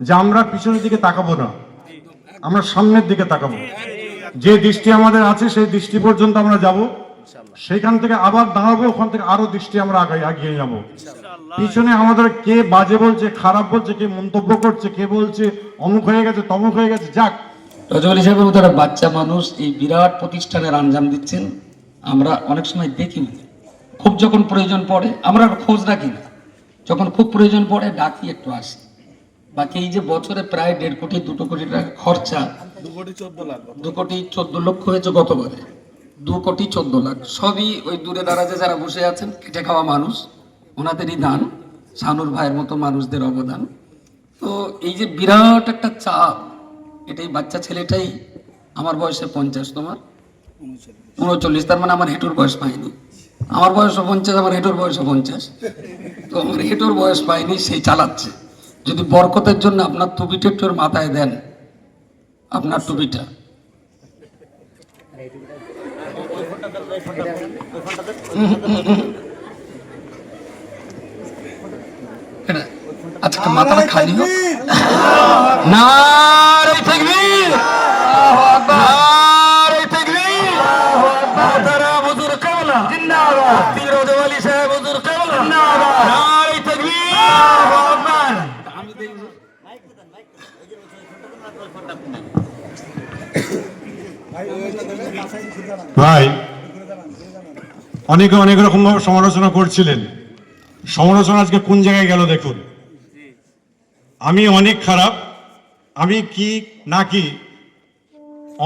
যে আমরা পিছনের দিকে তাকাবো না, আমরা সামনের দিকে তাকাবো। যে দৃষ্টি আমাদের আছে, সেই দৃষ্টি পর্যন্ত আমরা যাব। সেখান থেকে আবার দাঁড়াবো, ওখান থেকে আরও দৃষ্টি আমরা আগাই এগিয়ে যাব। পিছনে আমাদের কে বাজে বলছে, খারাপ বলছে, কে মন্তব্য করছে, কে বলছে, অমুক হয়ে গেছে, তমুক হয়ে গেছে, যাক। রজবল হিসাবে তারা বাচ্চা মানুষ এই বিরাট প্রতিষ্ঠানের আঞ্জাম দিচ্ছেন, আমরা অনেক সময় দেখি না। খুব যখন প্রয়োজন পড়ে, আমরা খোঁজ রাখি না। যখন খুব প্রয়োজন পড়ে, ডাকি একটু আসি। বাকি এই যে বছরে প্রায় দেড় কোটি দুটো কোটি টাকা খরচা দু কোটি চোদ্দ লক্ষ হয়েছে গতবারে দু কোটি চোদ্দ লাখ। সবই ওই দূরে দারাজে যারা বসে আছেন খেটে খাওয়া মানুষ ওনাদেরই দান শানুর ভাইয়ের মতো মানুষদের অবদান। তো এই যে বিরাট একটা চাপ এটাই বাচ্চা ছেলেটাই আমার বয়সে পঞ্চাশ তোমার? উনচল্লিশ তার মানে আমার হেঁটুর বয়স পাইনি। আমার বয়সও পঞ্চাশ আমার হেঁটুর বয়সও পঞ্চাশ। তো আমার হেঁটুর বয়স পাইনি সেই চালাচ্ছে। যদি বরকতের জন্য আপনার টুপিটা একটু মাথায় দেন আপনার টুপিটা। আচ্ছা মাথাটা খালি হোক। নারে ভাই, অনেকে অনেক রকম ভাবে সমালোচনা করছিলেন। সমালোচনা আজকে কোন জায়গায় গেল দেখুন। আমি অনেক খারাপ, আমি কি না কি,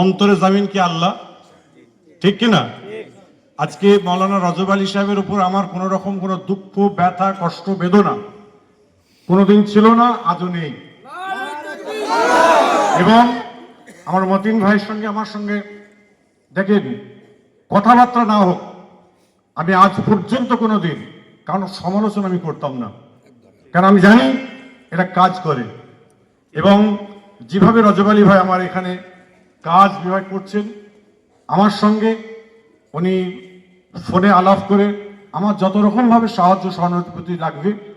অন্তরে জামিন কি আল্লাহ? ঠিক কি না? আজকে মৌলানা রজব আলী সাহেবের উপর আমার কোনো রকম কোনো দুঃখ, ব্যথা, কষ্ট, বেদনা কোনোদিন ছিল না, আজও নেই। এবং আমার মতিন ভাইয়ের সঙ্গে, আমার সঙ্গে, দেখেন, কথাবার্তা না হোক, আমি আজ পর্যন্ত কোনো দিন কারণ সমালোচনা আমি করতাম না। কারণ আমি জানি এটা কাজ করে। এবং যেভাবে রজব ভাই আমার এখানে কাজ বিভাগ করছেন, আমার সঙ্গে উনি ফোনে আলাপ করে আমার যত রকমভাবে সাহায্য, সহানুভূতি লাগবে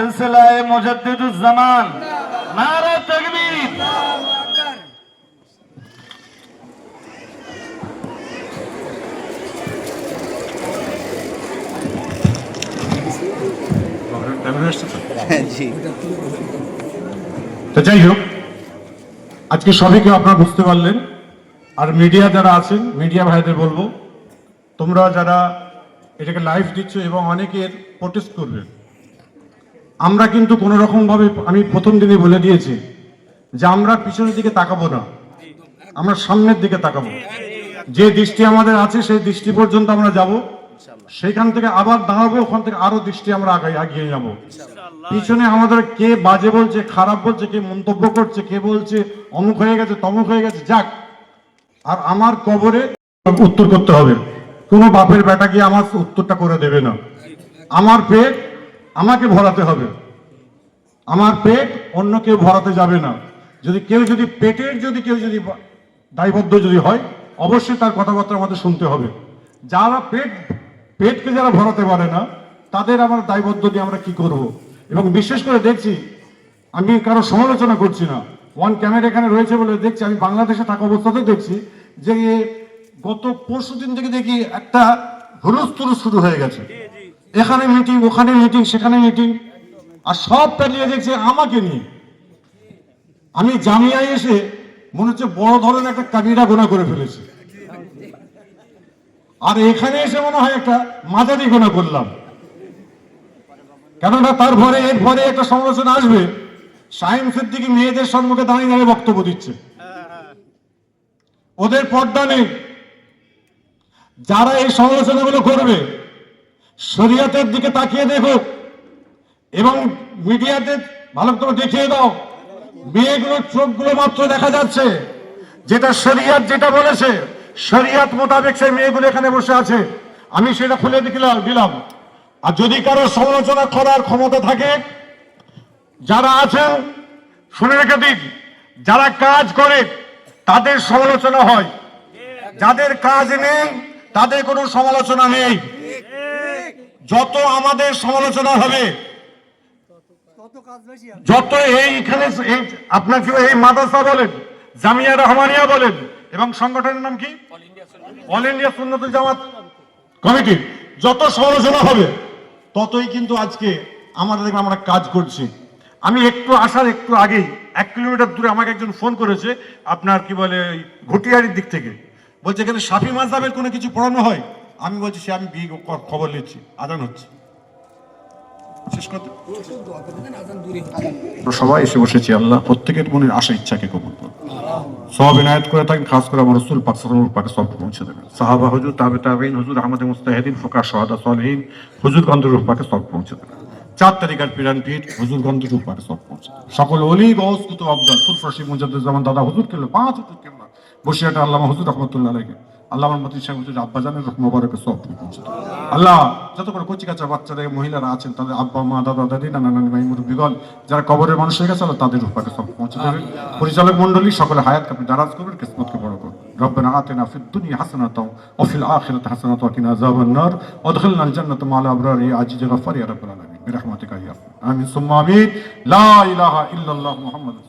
সিলসিলায় মুজাদ্দিদুজ্জামান। নারা তাকবীর। তো যাই হোক, আজকে সবই কেউ আপনারা বুঝতে পারলেন, আর মিডিয়া যারা আছেন, মিডিয়া ভাইদের বলব, তোমরা যারা এটাকে লাইভ দিচ্ছ এবং অনেকের প্রোটেস্ট করবেন আমরা কিন্তু কোনো রকম ভাবে আমি প্রথম দিনে বলে দিয়েছি যে আমরা পিছনের দিকে তাকাবো না। আমরা সামনের দিকে তাকাবো। যে দৃষ্টি আমাদের আছে, সেই দৃষ্টি পর্যন্ত আমরা যাব। সেখান থেকে আবার দাঁড়াবো, ওখান থেকে আরও দৃষ্টি আমরা আগাই এগিয়ে যাব। পিছনে আমাদের কে বাজে বলছে, খারাপ বলছে, কে মন্তব্য করছে, কে বলছে, অমুক হয়ে গেছে, তমুক হয়ে গেছে, যাক। আর আমার কবরে উত্তর করতে হবে। কোনো বাপের বেটা গিয়ে আমার উত্তরটা করে দেবে না। আমার পেট আমাকে ভরাতে হবে। আমার পেট অন্য কেউ ভরাতে যাবে না। যদি কেউ যদি পেটের যদি কেউ যদি দায়বদ্ধ যদি হয়, অবশ্যই তার কথাবার্তা আমাদের শুনতে হবে। যারা পেট, পেটকে যারা ভরাতে পারে না, তাদের আমার দায়বদ্ধ দিয়ে আমরা কি করব? এবং বিশেষ করে দেখছি, আমি কারও সমালোচনা করছি না। ওয়ান ক্যামেরা এখানে রয়েছে বলে দেখছি, আমি বাংলাদেশে থাকা অবস্থাতেও দেখছি যে গত পরশু দিন থেকে দেখি একটা হুলস্থুল শুরু হয়ে গেছে। এখানে মিটিং ওখানে মিটিং সেখানে মিটিং আর সব পেরিয়ে দেখছে আমাকে নিয়ে। আমি জামিয়ায় এসে মনে হচ্ছে বড় ধরনের একটা কাবিরা গোনা করে ফেলেছি। আর এখানে এসে মনে হয় একটা মাঝারি গোনা করলাম। কেননা তার ভরে, এর ভরে একটা সমালোচনা আসবে। সাইম সিদ্দিকি মেয়েদের সম্মুখে দাঁড়িয়ে দাঁড়িয়ে বক্তব্য দিচ্ছে। ওদের পর্দা নেই। যারা এই সমালোচনাগুলো করবে শরীয়তের দিকে তাকিয়ে দেখো এবং মিডিয়াতে ভালো করে দেখিয়ে দাও। মেয়েগুলোর চোখগুলো মাত্র দেখা যাচ্ছে। যেটা শরিয়াত যেটা বলেছে, শরিয়াত মোতাবেক সেই মেয়েগুলো এখানে বসে আছে। আমি সেটা খুলে দিলাম দিলাম। আর যদি কারও সমালোচনা করার ক্ষমতা থাকে, যারা আছেন শুনে রেখে দিন। যারা কাজ করে, তাদের সমালোচনা হয়। যাদের কাজ নেই, তাদের কোনো সমালোচনা নেই। যত আমাদের সমালোচনা হবে যত এইখানে এই আপনার কি এই মাদ্রাসা বলেন জামিয়া রহমানিয়া বলেন এবং সংগঠনের নাম কি? All India Sunnatul Jamaat committee যত সমালোচনা হবে ততই কিন্তু আজকে আমাদের দেখবে আমরা কাজ করছি। আমি একটু আসার একটু আগেই এক কিলোমিটার দূরে আমাকে একজন ফোন করেছে আপনার কি বলে ওই ঘটিয়ারির দিক থেকে। বলছে এখানে সাফি মাযহাবের কোনো কিছু পড়ানো হয়? আমি বলছি, সে আমি বিয়ে খবর নিচ্ছি। আদান হচ্ছে। সবাই এসে বসেছি আল্লাহ, প্রত্যেকের মনের আশা, ইচ্ছাকে কবুল করুন। সব এনায়ত করে থাকেন, খাস করে আমার রসুল পাক পাকে সব পৌঁছে দেবেন। সাহাবা, হুজুর, তাবে তাবেইন হুজুর আহমদ মুস্তাহিদিন ফোকা শাহাদা, সালেহিন, হুজুর গন্ধরূপ পাকে সব পৌঁছে দেবেন। চার তারিখের পিরান পীঠ, হুজুর গন্ধরূপ পাকে সব পৌঁছে সকল অলি গৌস কুতুব আব্দাল ফুরফরশি মুজাদ্দিদ জামান দাদা হুজুর কেলো পাঁচ হুজুর কেমন বসিয়াটা আল্লামা হুজুর রহমতুল্লাহ আলাইহি আল্লাহ মতি সাহেব হুজুর আব্বাজানের রহম মোবারকে সব পৌঁছে দেবেন আল্লাহ যত করে কচি কাঁচা বাচ্চারা মহিলারা আছেন তাদের আব্বা মা দাদা দাদি নানা নানি ভাই মুরব্বীগণ যারা কবরের মানুষ হয়ে গেছে আল্লাহ তাদের রূপাকে সব পৌঁছে দেবেন পরিচালক মন্ডলী সকলে হায়াতকে আপনি দারাজ করবেন কিসমতকে বড় করুন ربنا آتنا في الدنيا حسنة وفي الآخرة حسنة وقنا عذاب النار وادخلنا الجنة مع الأبرار يا عزيز غفار يا رب العالمين برحمتك يا رب آمين ثم آمين لا إله إلا الله محمد رسول الله